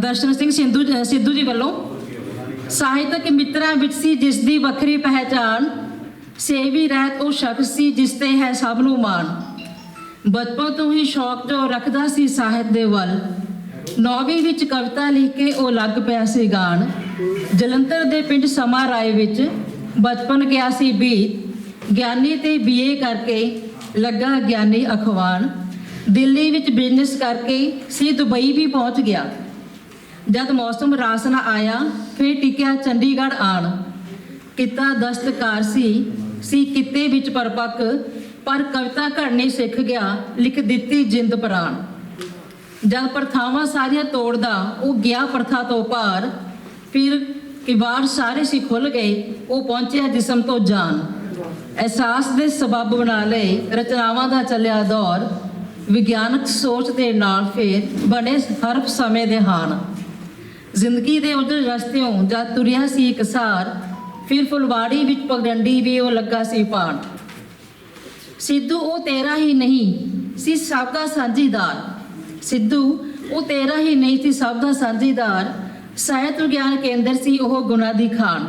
ਦਰਸ਼ਨ ਸਿੰਘ ਸਿੰਧੂ ਸਿੱਧੂ ਜੀ ਵੱਲੋਂ ਸਾਹਿਤਕ ਮਿੱਤਰਾਂ ਵਿੱਚ ਸੀ ਜਿਸ ਦੀ ਵੱਖਰੀ ਪਹਿਚਾਨ ਸੇਵੀ ਰਹਿਤ ਉਹ ਸ਼ਖਸ ਸੀ ਜਿਸ ਤੇ ਹੈ ਸਭ ਨੂੰ ਮਾਣ। ਬਚਪਨ ਤੋਂ ਹੀ ਸ਼ੌਕ ਜੋ ਰੱਖਦਾ ਸੀ ਸਾਹਿਤ ਦੇ ਵੱਲ। ਨੌਵੀਂ ਵਿੱਚ ਕਵਿਤਾ ਲਿਖ ਕੇ ਉਹ ਲੱਗ ਪਿਆ ਸੀ ਗਾਣ। ਜਲੰਧਰ ਦੇ ਪਿੰਡ ਸਮਾ ਰਾਏ ਵਿੱਚ ਬਚਪਨ ਗਿਆ ਸੀ ਬੀਤ। ਗਿਆਨੀ ਤੇ ਬੀਏ ਕਰਕੇ ਲੱਗਾ ਗਿਆਨੀ ਅਖਵਾਨ ਦਿੱਲੀ ਵਿੱਚ ਬਿਜ਼ਨਸ ਕਰਕੇ ਸੀ ਦੁਬਈ ਵੀ ਪਹੁੰਚ ਗਿਆ। ਜਦ ਮੌਸਮ ਰਾਸ ਨਾ ਆਇਆ, ਫਿਰ ਟਿਕਿਆ ਚੰਡੀਗੜ੍ਹ ਆਣ। ਕਿੱਤਾ ਦਸਤਕਾਰ ਸੀ ਸੀ ਕਿੱਤੇ ਵਿੱਚ ਪਰਪੱਕ, ਪਰ ਕਵਿਤਾ ਘੜਨੀ ਸਿੱਖ ਗਿਆ, ਲਿਖ ਦਿੱਤੀ ਜਿੰਦ ਪ੍ਰਾਣ। ਜਦ ਪ੍ਰਥਾਵਾਂ ਸਾਰੀਆਂ ਤੋੜਦਾ, ਉਹ ਗਿਆ ਪ੍ਰਥਾ ਤੋਂ ਪਾਰ ਫਿਰ ਕਿਵਾੜ ਸਾਰੇ ਸੀ ਖੁੱਲ ਗਏ, ਉਹ ਪਹੁੰਚਿਆ ਜਿਸਮ ਤੋਂ ਜਾਨ। ਅਹਿਸਾਸ ਦੇ ਸਬਬ ਬਣਾ ਲਏ, ਰਚਨਾਵਾਂ ਦਾ ਚੱਲਿਆ ਦੌਰ। ਵਿਗਿਆਨਕ ਸੋਚ ਦੇ ਨਾਲ ਫੇਰ ਬਣੇ ਹਰਫ ਸਮੇਂ ਦੇ ਹਾਨ ਜ਼ਿੰਦਗੀ ਦੇ ਉਜਲ ਰਸਤਿਓਂ ਜਦ ਤੁਰਿਆ ਸੀ ਇਕਸਾਰ ਫਿਰ ਫੁਲਵਾੜੀ ਵਿੱਚ ਪਗਡੰਡੀ ਵੀ ਉਹ ਲੱਗਾ ਸੀ ਪਾਣ। ਸਿੱਧੂ ਉਹ ਤੇਰਾ ਹੀ ਨਹੀਂ ਸੀ ਸਭ ਦਾ ਸਾਂਝੀਦਾਰ। ਸਿੱਧੂ ਉਹ ਤੇਰਾ ਹੀ ਨਹੀਂ ਸੀ ਸਭ ਦਾ ਸਾਂਝੀਦਾਰ। ਸਾਹਿਤ ਵਿਗਿਆਨ ਕੇਂਦਰ ਸੀ ਉਹ ਗੁਨਾ ਦੀ ਖਾਨ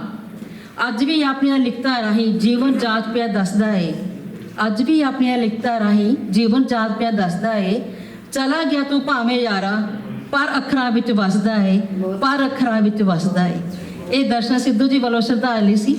ਅੱਜ ਵੀ ਆਪਣੀਆਂ ਲਿਖਤਾਂ ਰਾਹੀਂ ਜੀਵਨ ਜਾਂਚ ਪਿਆ ਦੱਸਦਾ ਏ। ਅੱਜ ਵੀ ਆਪਣੀਆਂ ਲਿਖਤਾਂ ਰਾਹੀਂ ਜੀਵਨ ਜਾਂਚ ਪਿਆ ਦੱਸਦਾ ਏ। ਚਲਾ ਗਿਆ ਤੂੰ ਭਾਵੇਂ ਯਾਰਾ। ਪਰ ਅੱਖਰਾਂ ਵਿੱਚ ਵਸਦਾ ਏ, ਪਰ ਅੱਖਰਾਂ ਵਿੱਚ ਵਸਦਾ ਏ। ਇਹ ਦਰਸ਼ਨ ਸਿੱਧੂ ਜੀ ਵੱਲੋਂ ਸ਼ਰਧਾਂਜਲੀ ਸੀ।